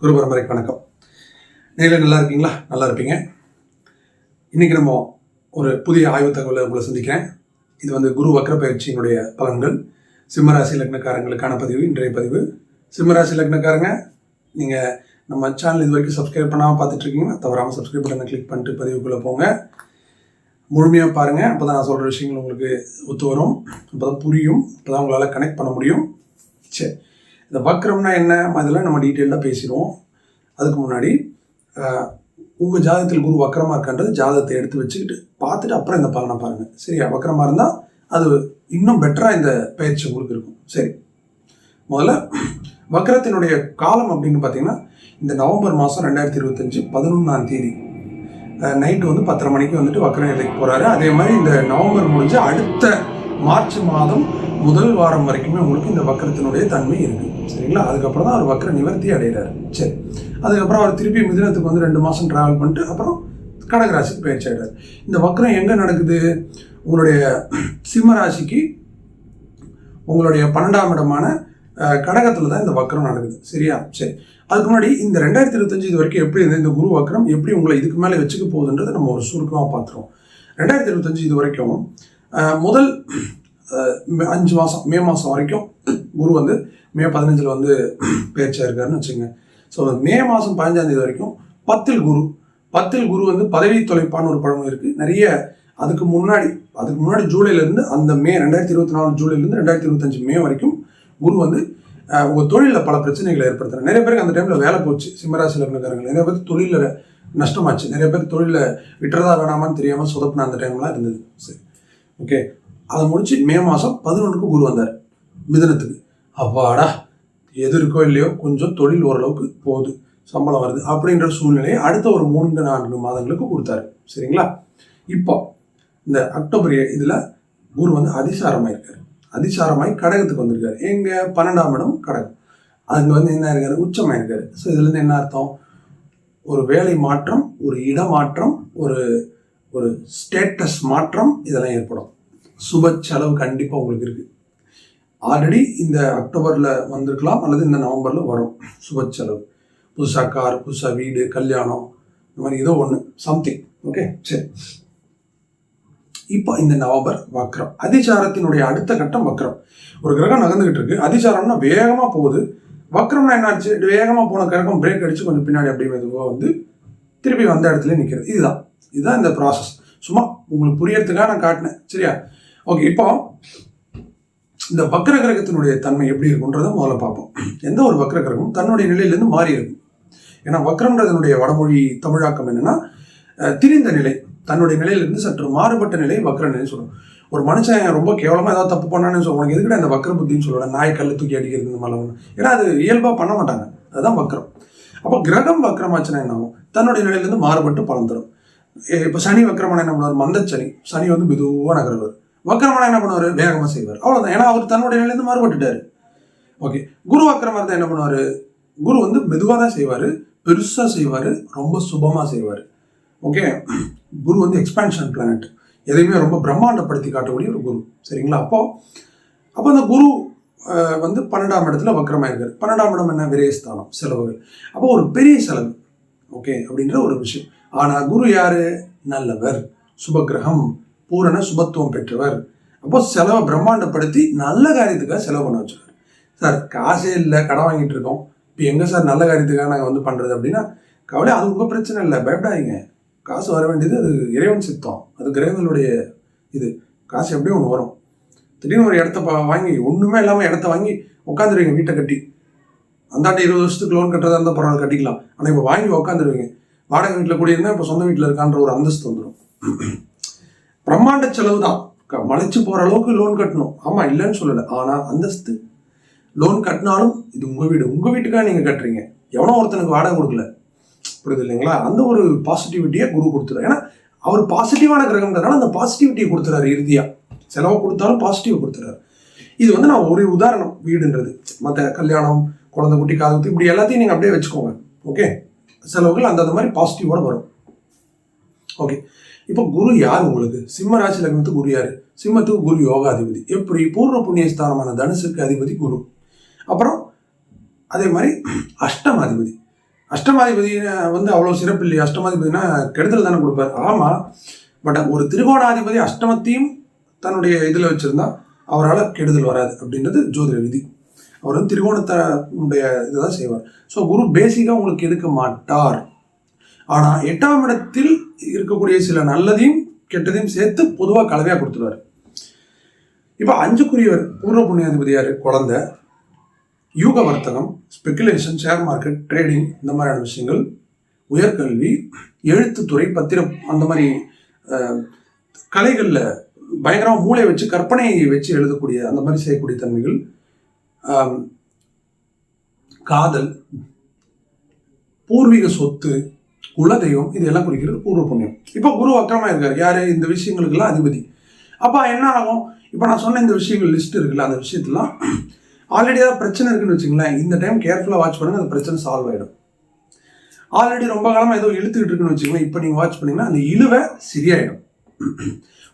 குரு பரம்பரைக்கு வணக்கம். நேரில் நல்லா இருக்கீங்களா? நல்லா இருப்பீங்க. இன்றைக்கி நம்ம ஒரு புதிய ஆய்வு தகவலை உங்களை சந்திக்கிறேன். இது வந்து குரு வக்ர பயிற்சியினுடைய பலன்கள். சிம்மராசி லக்னக்காரங்களுக்கான பதிவு இன்றைய பதிவு. சிம்மராசி லக்னக்காரங்க நீங்கள் நம்ம சேனல் இது வரைக்கும் சப்ஸ்கிரைப் பண்ணாமல் பார்த்துட்ருக்கீங்கன்னா தவறாமல் சப்ஸ்கிரைப் பட்டனை கிளிக் பண்ணிட்டு பதிவுக்குள்ளே போங்க. முழுமையாக பாருங்கள் அப்போ தான் நான் சொல்கிற விஷயங்கள் உங்களுக்கு ஒத்து வரும். அப்போ தான் புரியும். அப்போ தான் உங்களால் கனெக்ட் பண்ண முடியும். சரி இந்த வக்ரம்னா என்ன? அதெல்லாம் நம்ம டீட்டெயிலாக பேசிடுவோம். அதுக்கு முன்னாடி உங்கள் ஜாதகத்தில் குரு வக்கரமாக இருக்கான்றது ஜாதகத்தை எடுத்து வச்சுக்கிட்டு பார்த்துட்டு அப்புறம் இந்த பலனை பாருங்கள் சரியா? வக்கரமாக இருந்தால் அது இன்னும் பெட்டராக இந்த பயிற்சி உங்களுக்கு இருக்கும். சரி. முதல்ல வக்கரத்தினுடைய காலம் அப்படின்னு பார்த்தீங்கன்னா இந்த நவம்பர் மாதம் ரெண்டாயிரத்தி இருபத்தஞ்சு பதினொன்றாம் தேதி. நைட்டு வந்து பத்தரை மணிக்கு வந்துட்டு வக்கர நிலைக்கு போகிறாரு அதே மாதிரி இந்த நவம்பர் முடிஞ்சு அடுத்த மார்ச் மாதம் முதல் வாரம் வரைக்குமே உங்களுக்கு இந்த வக்கரத்தினுடைய தன்மை இருக்குது சரிங்களா? அதுக்கப்புறம் தான் அவர் வக்கர நிவர்த்தி அடைகிறார். சரி. அதுக்கப்புறம் அவர் திருப்பி மிதினத்துக்கு வந்து ரெண்டு மாதம் ட்ராவல் பண்ணிட்டு அப்புறம் கடகராசிக்கு பயிற்சி ஆகிடார் இந்த வக்கரம் எங்கே நடக்குது? உங்களுடைய சிம்ம ராசிக்கு உங்களுடைய பன்னெண்டாம் இடமான கடகத்தில் தான் இந்த வக்கரம் நடக்குது. சரியா? சரி. அதுக்கு முன்னாடி இந்த ரெண்டாயிரத்தி இருபத்தஞ்சு இது வரைக்கும் எப்படி இருந்தது? இந்த குரு வக்கரம் எப்படி உங்களை இதுக்கு மேலே வச்சுக்க போகுதுன்றதை நம்ம ஒரு சுருக்கமாக பார்த்துருவோம். ரெண்டாயிரத்தி இருபத்தஞ்சு இது வரைக்கும் முதல் அஞ்சு மாதம் மே மாதம் வரைக்கும் குரு வந்து மே பதினஞ்சில் வந்து பேச்சாக இருக்காருன்னு வச்சுங்க ஸோ மே மாதம் பதினஞ்சாந்தேதி வரைக்கும் பத்தில் குரு. பத்தில் குரு வந்து பதவி தொலைப்பான ஒரு பழமொழி இருக்குது நிறைய அதுக்கு முன்னாடி அதுக்கு முன்னாடி ஜூலைலேருந்து அந்த மே ரெண்டாயிரத்தி இருபத்தி நாலு ஜூலைலேருந்து ரெண்டாயிரத்தி இருபத்தஞ்சு மே வரைக்கும் குரு வந்து உங்கள் தொழிலில் பல பிரச்சனைகளை ஏற்படுத்துகிறார் நிறைய பேருக்கு அந்த டைமில் வேலை போச்சு. சிம்மராசி லக்னக்காரங்க நிறைய பேர் தொழிலில் நஷ்டமாச்சு. நிறைய பேர் தொழிலில் விட்டுறதா வேணாமான்னு தெரியாமல் சொதப்பின அந்த டைம்லாம் இருந்தது. சரி. ஓகே அதை முடிச்சு மே மாதம் பதினொன்றுக்கு குரு வந்தார் மிதனத்துக்கு. அப்பாடா எது இருக்கோ இல்லையோ கொஞ்சம் தொழில் ஓரளவுக்கு போகுது சம்பளம் வருது அப்படின்ற சூழ்நிலையை அடுத்த ஒரு மூன்று நான்கு மாதங்களுக்கு கொடுத்தாரு. சரிங்களா? இப்போ இந்த அக்டோபர் இதில் குரு வந்து அதிசாரமாக இருக்கார் அதிசாரமாய் கடகத்துக்கு வந்திருக்காரு. எங்கள் பன்னெண்டாம் இடம் கடகம். அங்கே வந்து என்ன இருக்காரு? உச்சமாக இருக்காரு ஸோ இதுலேருந்து என்ன அர்த்தம்? ஒரு வேலை மாற்றம் ஒரு இடமாற்றம் ஒரு ஒரு ஸ்டேட்டஸ் மாற்றம் இதெல்லாம் ஏற்படும். சுப செலவு கண்டிப்பாக உங்களுக்கு இருக்குது ஆல்ரெடி இந்த அக்டோபரில் வந்திருக்கலாம் அல்லது இந்த நவம்பரில் வரும் சுப செலவு. புதுசாக கார் புதுசாக வீடு கல்யாணம் இந்த மாதிரி ஏதோ ஒன்று சம்திங் ஓகே சரி. இப்போ இந்த நவம்பர் வக்ரம். அதிசாரத்தினுடைய அடுத்த கட்டம் வக்ரம். ஒரு கிரகம் நகர்ந்துகிட்டு இருக்கு. அதிசாரம்னா வேகமாக போகுது. வக்ரம்னா என்னாச்சு? வேகமாக போன கிரகம் பிரேக் அடிச்சு கொஞ்சம் பின்னாடி அப்படியே மெதுவாக வந்து திருப்பி வந்த இடத்துல நிற்கிறது இதுதான். இதுதான் இந்த ப்ராசஸ் சும்மா உங்களுக்கு புரியறதுக்காக நான் காட்டினேன். சரியா? ஓகே இப்போ இந்த வக்ர கிரகத்தினுடைய தன்மை எப்படி இருக்குன்றதை முதல்ல பார்ப்போம். எந்த ஒரு வக்ர கிரகமும் தன்னுடைய நிலையிலேருந்து மாறி இருக்கும் ஏன்னா வக்ரம்ன்றதனுடைய வடமொழி தமிழாக்கம் என்னன்னா திரிந்த நிலை. தன்னுடைய நிலையிலிருந்து சற்று மாறுபட்ட நிலை வக்ர நிலை சொல்லுவோம் ஒரு மனுஷன் ரொம்ப கேவலமாக ஏதாவது தப்பு பண்ணான்னு சொல்லுவாங்க உனக்கு எதுக்கிட்ட அந்த வக்ர புத்தின்னு சொல்லணும் நாய் கல் தூக்கி அடிக்கிறது இந்த மாதிரி ஏன்னா அது இயல்பாக பண்ண மாட்டாங்க. அதுதான் வக்ரம். அப்போ கிரகம் வக்ரமாச்சுன்னா என்ன ஆகும்? தன்னுடைய நிலையிலேருந்து மாறுபட்டு பலன் தரும் இப்போ சனி வக்ரமான என்ன பண்ணுவார்? மந்த சனி சனி வந்து மெதுவாக நகர்வார். வக்கரமான என்ன பண்ணுவார்? வேகமாக செய்வார். அவ்வளோதான் ஏன்னா அவர் தன்னுடைய நிலையிலேருந்து மாறுபட்டுட்டார். ஓகே குரு வக்கரமாக இருந்தால் என்ன பண்ணுவார்? குரு வந்து மெதுவாக தான் செய்வார். பெருசாக செய்வார். ரொம்ப சுபமாக செய்வார். ஓகே குரு வந்து எக்ஸ்பேன்ஷன் பிளானட் எதையுமே ரொம்ப பிரம்மாண்டப்படுத்தி காட்டக்கூடிய ஒரு குரு. சரிங்களா? அப்போ அப்போ அந்த குரு வந்து பன்னெண்டாம் இடத்துல வக்கரமாயிருக்கார் பன்னெண்டாம் இடம் என்ன? விரயஸ்தானம் செலவுகள். அப்போ ஒரு பெரிய செலவு. ஓகே அப்படின்ற ஒரு விஷயம். ஆனால் குரு யார்? நல்லவர். சுபகிரகம் பூரண சுபத்துவம் பெற்றவர். அப்போ செலவை பிரம்மாண்டப்படுத்தி நல்ல காரியத்துக்காக செலவு பண்ண வச்சார் சார் காசே இல்லை கடன் வாங்கிட்டு இருக்கோம். இப்போ எங்கே சார் நல்ல காரியத்துக்காக நாங்கள் வந்து பண்ணுறது அப்படின்னா கவலை அது உங்கள் பிரச்சனை இல்லை. பயப்படாதீங்க. காசு வர வேண்டியது அது இறைவன் சித்தம். அது கிரகங்களுடைய இது. காசு எப்படியும் ஒன்று வரும். திடீர்னு ஒரு இடத்த வாங்கி ஒன்றுமே இல்லாமல் இடத்த வாங்கி உட்காந்துருவீங்க வீட்டை கட்டி. அந்தாட்டி இருபது வருஷத்துக்கு லோன் கட்டுறதா இருந்தால் பரவாயில்ல கட்டிக்கலாம். ஆனால் இப்போ வாங்கி உட்காந்துருவீங்க வாடகை வீட்டில் கூடியிருந்தால் இப்போ சொந்த வீட்டில் இருக்கான்ற ஒரு அந்தஸ்து வந்துடும் பிரம்மாண்ட செலவு தான். மலைச்சு போகிற அளவுக்கு லோன் கட்டணும். ஆமாம் இல்லைன்னு சொல்லலை. ஆனால் அந்தஸ்து. லோன் கட்டினாலும் இது உங்கள் வீடு. உங்கள் வீட்டுக்காக நீங்கள் கட்டுறீங்க. எவனோ ஒருத்தனுக்கு வாடகை கொடுக்கல. புரியுது இல்லைங்களா? அந்த ஒரு பாசிட்டிவிட்டியை குரு கொடுத்துரு ஏன்னா அவர் பாசிட்டிவான கிரகம்ன்றதுனால அந்த பாசிட்டிவிட்டியை கொடுத்துறாரு இறுதியாக செலவு கொடுத்தாலும் பாசிட்டிவ் கொடுத்துறாரு. இது வந்து நான் ஒரு உதாரணம். வீடுன்றது. மற்ற கல்யாணம் குழந்தை குட்டி காதத்து இப்படி எல்லாத்தையும் நீங்கள் அப்படியே வச்சுக்கோங்க. ஓகே செலவுகள் அந்தந்த மாதிரி பாசிட்டிவோட வரும். ஓகே இப்போ குரு யார் உங்களுக்கு? சிம்ம ராசி லக்னத்துக்கு குரு யார்? சிம்மத்துக்கு குரு யோகாதிபதி. எப்படி? பூர்வ புண்ணியஸ்தானமான தனுசுக்கு அதிபதி குரு. அப்புறம் அதே மாதிரி அஷ்டமாதிபதி அஷ்டமாதிபதி வந்து அவ்வளோ சிறப்பு இல்லையா. அஷ்டமாதிபதினா கெடுதல் தானே கொடுப்பாரு. ஆமாம் பட் ஒரு திருகோணாதிபதி அஷ்டமத்தையும் தன்னுடைய இதில் வச்சுருந்தா அவரால் கெடுதல் வராது அப்படின்றது ஜோதிட விதி. அவர் வந்து திரிகோணத்தினுடைய இதுதான் செய்வார். ஸோ குரு பேசிக்காக உங்களுக்கு எடுக்க மாட்டார். ஆனால் எட்டாம் இடத்தில் இருக்கக்கூடிய சில நல்லதையும் கெட்டதையும் சேர்த்து பொதுவாக கலவையாக கொடுத்துருவார். இப்போ அஞ்சுக்குரியவர் பூர்ண புண்ணியாதிபதியார் குழந்தை யூக வர்த்தகம் ஸ்பெகுலேஷன் ஷேர் மார்க்கெட் ட்ரேடிங் இந்த மாதிரியான விஷயங்கள் உயர்கல்வி எழுத்துத்துறை பத்திரம் அந்த மாதிரி கலைகளில் பயங்கரமாக மூளை வச்சு கற்பனையை வச்சு எழுதக்கூடிய அந்த மாதிரி செய்யக்கூடிய தன்மைகள் காதல் பூர்வீக சொத்து குலதெய்வம் இதெல்லாம் குறிக்கிறது பூர்வ புண்ணியம். இப்போ குரு அக்கிரமா இருக்கார். யார்? இந்த விஷயங்களுக்கெல்லாம் அதிபதி. அப்போ என்ன ஆகும்? இப்போ நான் சொன்ன இந்த விஷயங்கள் லிஸ்ட் இருக்குல்ல அந்த விஷயத்தெல்லாம் ஆல்ரெடி ஏதாவது பிரச்சனை இருக்குன்னு வச்சுங்களேன் இந்த டைம் கேர்ஃபுல்லாக வாட்ச் பண்ணுங்க அந்த பிரச்சனை சால்வ் ஆகிடும் ஆல்ரெடி ரொம்ப காலமாக ஏதோ இழுத்துக்கிட்டு இருக்குன்னு வச்சுக்கோங்களேன் இப்போ நீங்கள் வாட்ச் பண்ணிங்கன்னா அந்த இழுவை சரியாயிடும்.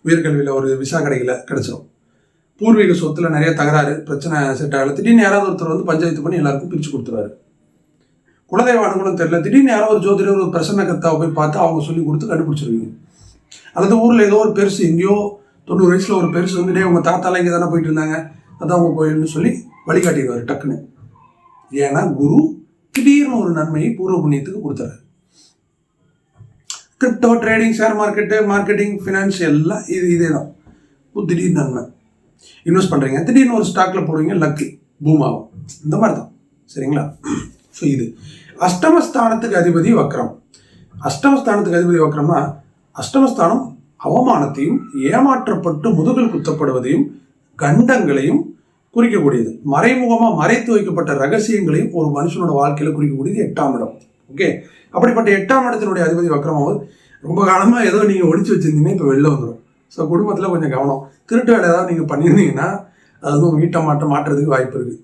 உயர்கல்வியில் ஒரு விசா கிடைக்கல கிடச்சிடும் பூர்வீக சொத்துல நிறைய தகராறு பிரச்சனை செட் ஆகல. திடீர்னு யாராவது ஒருத்தர் வந்து பஞ்சாயத்து பண்ணி எல்லாருக்கும் பிரித்து கொடுத்துருவாரு. குலதெய்வ அனுகூலம் தெரியல. திடீர்னு யாரோ ஒரு ஜோதிடர் ஒரு பிரசன்ன கத்தாவை போய் பார்த்து அவங்க சொல்லி கொடுத்து கண்டுபிடிச்சிருவீங்க. அல்லது ஊரில் ஏதோ ஒரு பெருசு எங்கேயோ தொண்ணூறு வயசில் ஒரு பெருசு வந்து உங்கள் தாத்தாலாம் இங்கே தானே போயிட்டு இருந்தாங்க? அதான் உங்கள் கோயில்னு சொல்லி வழிகாட்டிடுவார் டக்குன்னு. ஏன்னா குரு திடீர்னு ஒரு நன்மையை பூர்வ புண்ணியத்துக்கு கொடுத்தாரு crypto trading share market marketing finance எல்லாம் இது இதே தான் திடீர் நன்மை. இன்வெஸ்ட் பண்ணுறீங்க திடீர்னு ஒரு ஸ்டாக்கில் போடுவீங்க லக்கு பூம் ஆகும் இந்த மாதிரி தான் சரிங்களா? ஸோ இது அஷ்டமஸ்தானத்துக்கு அதிபதி வக்ரம். அஷ்டமஸ்தானத்துக்கு அதிபதி வக்ரம்னா அஷ்டமஸ்தானம் அவமானத்தையும் ஏமாற்றப்பட்டு முதுகில் குத்தப்படுவதையும் கண்டங்களையும் குறிக்கக்கூடியது. மறைமுகமாக மறைத்து வைக்கப்பட்ட ரகசியங்களையும் ஒரு மனுஷனோட வாழ்க்கையில் குறிக்கக்கூடியது எட்டாம் இடம். ஓகே? அப்படிப்பட்ட எட்டாம் இடத்தினுடைய அதிபதி வக்ரமாவது ரொம்ப காலமாக ஏதோ நீங்கள் ஒழிச்சு வச்சுருந்தீங்கன்னா இப்போ வெளில வந்துடும் ஸோ குடும்பத்தில் கொஞ்சம் கவனம். திருட்டு வேலை ஏதாவது நீங்கள் பண்ணியிருந்தீங்கன்னா அது வந்து உங்கள் வீட்டை மாட்ட மாட்டுறதுக்கு வாய்ப்பு இருக்குது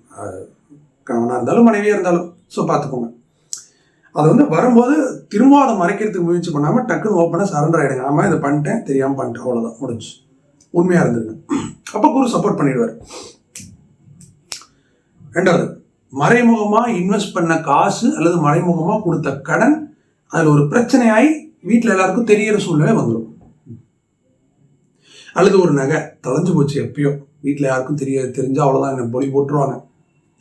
கணவனாக இருந்தாலும் மனைவியாக இருந்தாலும். ஸோ பார்த்துக்கோங்க. அது வந்து வரும்போது திரும்ப அதை மறைக்கிறதுக்கு முயற்சி பண்ணாமல் டக்குன்னு ஓப்பனாக சரண்டர் ஆகிடுங்க ஆமாம் இதை பண்ணிட்டேன் தெரியாமல் பண்ணிட்டேன். அவ்வளோதான் முடிஞ்சு உண்மையாக இருந்துருங்க. அப்போ குரு சப்போர்ட் பண்ணிடுவார். ரெண்டாவது மறைமுகமாக இன்வெஸ்ட் பண்ண காசு அல்லது மறைமுகமாக கொடுத்த கடன் அதில் ஒரு பிரச்சனையாகி வீட்டில் எல்லாருக்கும் தெரியற சூழ்நிலை வந்துடும் அல்லது ஒரு நகை தொலைஞ்சு போச்சு எப்பயோ. வீட்டில் யாருக்கும் தெரிய தெரிஞ்சால் அவ்வளோதான் என்ன பொலி போட்டுருவாங்க.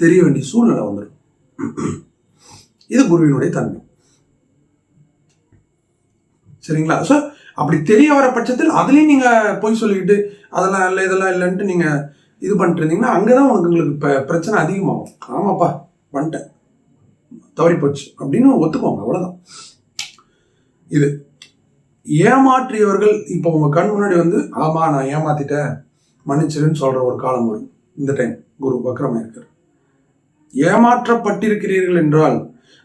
தெரிய வேண்டிய சூழ்நிலை வந்துடும் இது குருவினுடைய தன்மை. சரிங்களா? ஸோ அப்படி தெரிய வர பட்சத்தில் அதுலேயும் நீங்கள் பொய் சொல்லிக்கிட்டு அதெல்லாம் இல்லை இதெல்லாம் இல்லைன்ட்டு நீங்கள் இது பண்ணிட்டு இருந்தீங்கன்னா அங்கே தான் உனக்கு உங்களுக்கு இப்போ பிரச்சனை அதிகமாகும். ஆமாப்பா பண்ணிட்டேன் தவறி போச்சு. அப்படின்னு ஒத்துக்கோங்க அவ்வளோதான் இது ஏமாற்றியவர்கள் இப்போ உங்கள் கண் முன்னாடி வந்து ஆமாம் நான் ஏமாத்திட்டேன். மன்னிச்சிருன்னு சொல்கிற ஒரு காலம் வரும். இந்த டைம் குரு வக்ரமாக இருக்கார் ஏமாற்றப்பட்டிருக்கிறீர்கள் என்றால்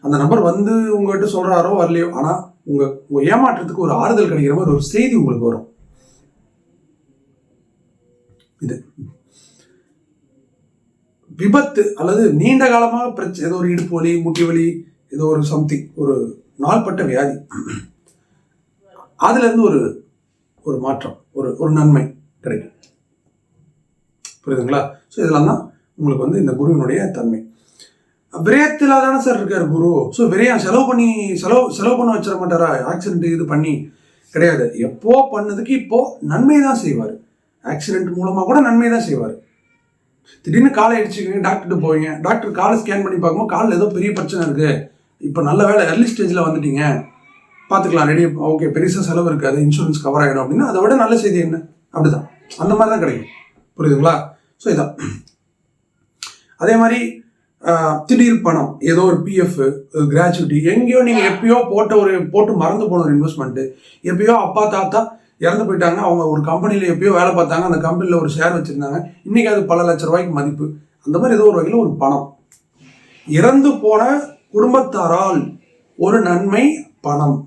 அந்த நபர் வந்து உங்கள்கிட்ட சொல்கிறாரோ வரலையோ ஆனால் உங்கள் உங்கள் ஏமாற்றத்துக்கு ஒரு ஆறுதல் கிடைக்கிற மாதிரி ஒரு செய்தி உங்களுக்கு வரும். இது. விபத்து அல்லது நீண்ட காலமாக பிரச்சனை ஏதோ ஒரு இடுப்பு வலி முட்டி வலி ஏதோ ஒரு சம்திங் ஒரு நாள்பட்ட வியாதி. அதுலேருந்து ஒரு ஒரு மாற்றம் ஒரு ஒரு நன்மை கிடைக்கும். புரியுதுங்களா? ஸோ இதெல்லாம் தான் உங்களுக்கு வந்து இந்த குருவினுடைய தன்மை. விரயத்தில் தானே சார் இருக்கார் குரு. ஸோ விரயம் செலவு பண்ணி செலவு செலவு பண்ண வச்சிட மாட்டாரா? ஆக்சிடென்ட் இது பண்ணி. கிடையாது. எப்போ பண்ணதுக்கு இப்போ நன்மை தான் செய்வார். ஆக்சிடென்ட் மூலமாக கூட நன்மை தான் செய்வார். திடீர்னு காலை அடிச்சுக்கீங்க டாக்டர்கிட்ட போவீங்க. டாக்டர் காலை ஸ்கேன் பண்ணி பார்க்கும்போது காலில் ஏதோ பெரிய பிரச்சனை இருக்குது இப்போ நல்ல வேலை ஏர்லி ஸ்டேஜில் வந்துட்டீங்க. பார்த்துக்கலாம் ரெடி ஓகே பெருசாக செலவு இருக்காது. இன்சூரன்ஸ் கவர் ஆகிடும் அப்படின்னா அதை விட நல்ல செய்தி என்ன? அப்படிதான். அந்த மாதிரி தான் கிடைக்கும். புரியுதுங்களா? ஸோ இதான். அதே மாதிரி திடீர் பணம் ஏதோ ஒரு பிஎஃப் கிராச்சுவிட்டி எங்கேயோ நீங்கள் எப்பயோ போட்ட ஒரு போட்டு மறந்து போன ஒரு இன்வெஸ்ட்மெண்ட்டு எப்பயோ அப்பா தாத்தா இறந்து போயிட்டாங்க அவங்க ஒரு கம்பெனியில் எப்பயோ வேலை பார்த்தாங்க அந்த கம்பெனியில் ஒரு ஷேர் வச்சுருந்தாங்க இன்றைக்கி அது பல லட்ச ரூபாய்க்கு மதிப்பு. அந்த மாதிரி ஏதோ ஒரு வகையில் ஒரு பணம். இறந்து போன குடும்பத்தாரால் ஒரு நன்மை பணம்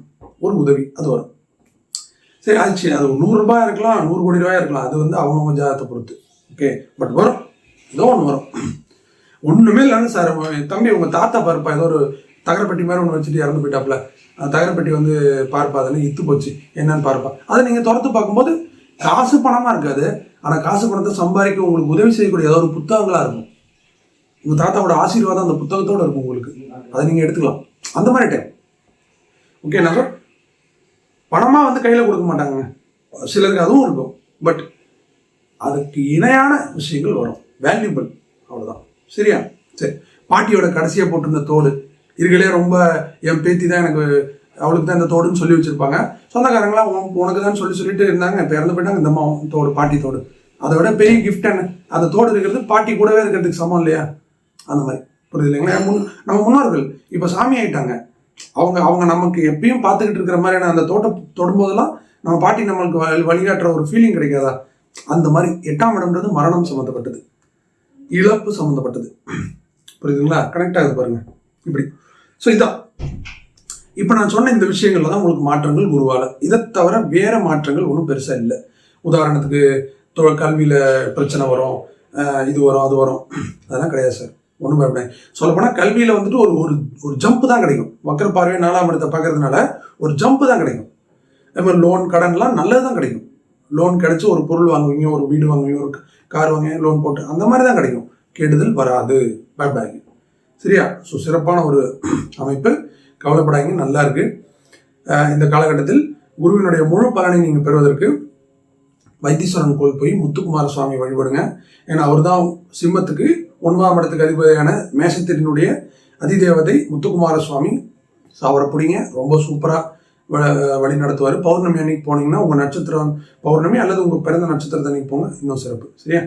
ஒரு உதவி அது வரும். சரி அது சரி அது ஒரு நூறு ரூபாய் இருக்கலாம் நூறு கோடி ரூபாய் இருக்கலாம் அது வந்து அவங்க ஜாதகத்தை பொறுத்து. ஓகே பட் வரும். ஏதோ ஒன்று வரும். ஒன்றுமே இல்லைன்னு சார் தம்பி உங்கள் தாத்தா பாருப்பா ஏதோ ஒரு தகரப்பட்டி மாதிரி ஒன்று வச்சுட்டு இறந்து போயிட்டாப்புல. அந்த வந்து பார்ப்பா அதில் இத்து போச்சு என்னன்னு பார்ப்பா. அதை நீங்கள் திறந்து பார்க்கும்போது காசு பணமாக இருக்காது. ஆனால் காசு பணத்தை சம்பாதிக்க உங்களுக்கு உதவி செய்யக்கூடிய ஏதோ ஒரு புத்தகங்களாக இருக்கும். உங்கள் தாத்தாவோட ஆசீர்வாதம் அந்த புத்தகத்தோட இருக்கும் உங்களுக்கு. அதை நீங்கள் எடுத்துக்கலாம். அந்த மாதிரி டைம் ஓகே நான் சார் பணமாக வந்து கையில் கொடுக்க மாட்டாங்க சிலருக்கு அதுவும் இருக்கும். பட் அதுக்கு இணையான விஷயங்கள் வரும். வேல்யூபிள் அவ்வளோதான் சரியா? சரி. பாட்டியோட கடைசியாக போட்டிருந்த தோடு. இதுகளே ரொம்ப என் பேத்தி தான் எனக்கு அவளுக்கு தான் இந்த தோடுன்னு சொல்லி வச்சுருப்பாங்க. சொந்தக்காரங்களாம் உன் உனக்கு தான் சொல்லி சொல்லிட்டு இருந்தாங்க. இப்போ இறந்து போயிட்டாங்க இந்த அம்மா தோடு பாட்டி தோடு. அதை விட பெரிய கிஃப்ட் என்ன அந்த தோடு இருக்கிறது பாட்டி கூடவே இருக்கிறதுக்கு சமம் இல்லையா? அந்த மாதிரி. புரியுது இல்லைங்களா? முன் நம்ம முன்னோர்கள் இப்போ சாமி ஆயிட்டாங்க. அவங்க அவங்க நமக்கு எப்பயும் பார்த்துக்கிட்டு இருக்கிற மாதிரியான அந்த தோட்டம் தொடும்போதெல்லாம் நம்ம பாட்டி நம்மளுக்கு வழி- வழிகாட்டுற ஒரு ஃபீலிங் கிடைக்காதா? அந்த மாதிரி எட்டாம் இடம்ன்றது மரணம் சம்மந்தப்பட்டது இழப்பு சம்மந்தப்பட்டது புரியுதுங்களா? கனெக்ட் ஆகுது பாருங்க. இப்படி. ஸோ இதான். இப்போ நான் சொன்ன இந்த விஷயங்கள்ல தான் உங்களுக்கு மாற்றங்கள் உருவால இதை தவிர வேற மாற்றங்கள் ஒன்றும் பெருசாக இல்லை. உதாரணத்துக்கு தொ கல்வியில் பிரச்சனை வரும். இது வரும் அது வரும். அதெல்லாம் கிடையாது சார் ஒன்றும் பயப்பட சொல்லப்போனால் கல்வியில் வந்துட்டு ஒரு ஒரு ஒரு ஜம்ப் தான் கிடைக்கும். வக்கர பார்வை நாலாம் இடத்தை பார்க்கறதுனால ஒரு ஜம்ப் தான் கிடைக்கும். அது மாதிரி லோன் கடன்லாம் நல்லது தான் கிடைக்கும். லோன் கிடைச்சி ஒரு பொருள் வாங்குவீங்க ஒரு வீடு வாங்குவீங்க ஒரு கார் வாங்குவீங்க லோன் போட்டு அந்த மாதிரி தான் கிடைக்கும். கெடுதல் வராது. பை பாய் சரியா? ஸோ சிறப்பான ஒரு அமைப்பு. கவலைப்படாதீங்க நல்லா இருக்கு. இந்த காலகட்டத்தில் குருவினுடைய முழு பலனை நீங்கள் பெறுவதற்கு வைத்தீஸ்வரன் கோயில் போய் முத்துக்குமார சுவாமி வழிபடுங்க. ஏன்னா அவர் தான் சிம்மத்துக்கு ஒன்பதாம் இடத்துக்கு அதிபதியான மேசத்தினுடைய அதிதேவதை முத்துக்குமார சுவாமி ஸோ அவரை பிடிங்க. ரொம்ப சூப்பராக வழி நடத்துவார் பௌர்ணமி அன்னைக்கு போனீங்கன்னா உங்கள் நட்சத்திரம் பௌர்ணமி அல்லது உங்கள் பிறந்த நட்சத்திரத்தை அன்னைக்கு போங்க. இன்னும் சிறப்பு. சரியா?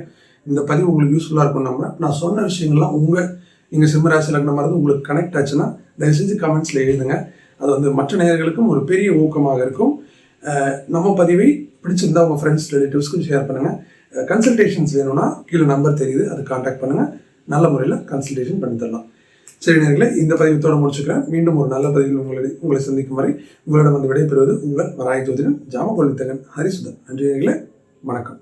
இந்த பதிவு உங்களுக்கு யூஸ்ஃபுல்லாக இருக்கும் நம்ம நான் சொன்ன விஷயங்கள்லாம் உங்கள் நீங்கள் சிம்மராசி லக்னமாக இருந்து உங்களுக்கு கனெக்ட் ஆச்சுன்னா தயவு செஞ்சு கமெண்ட்ஸில் எழுதுங்க. அது வந்து மற்ற நேயர்களுக்கும் ஒரு பெரிய ஊக்கமாக இருக்கும். நம்ம பதிவை பிடிச்சிருந்தா உங்கள் ஃப்ரெண்ட்ஸ் ரிலேட்டிவ்ஸ்க்கும் ஷேர் பண்ணுங்கள் கன்சல்டேஷன்ஸ் வேணும்னா கீழே நம்பர் தெரியுது. அது காண்டாக்ட் பண்ணுங்கள் நல்ல முறையில் கன்சல்டேஷன் பண்ணி தரலாம். சரி நேர்களை இந்த பதிவத்தோடு முடிச்சுக்கிறேன். மீண்டும் ஒரு நல்ல பதிவில் உங்களை உங்களை சந்திக்கும் வரை உங்களிடம் வந்து விடைபெறுவது உங்கள் வராய ஜோதிடன் ஜாம கொள்வித்தகன் ஹரிசுதன். நன்றி நேர்களை வணக்கம்.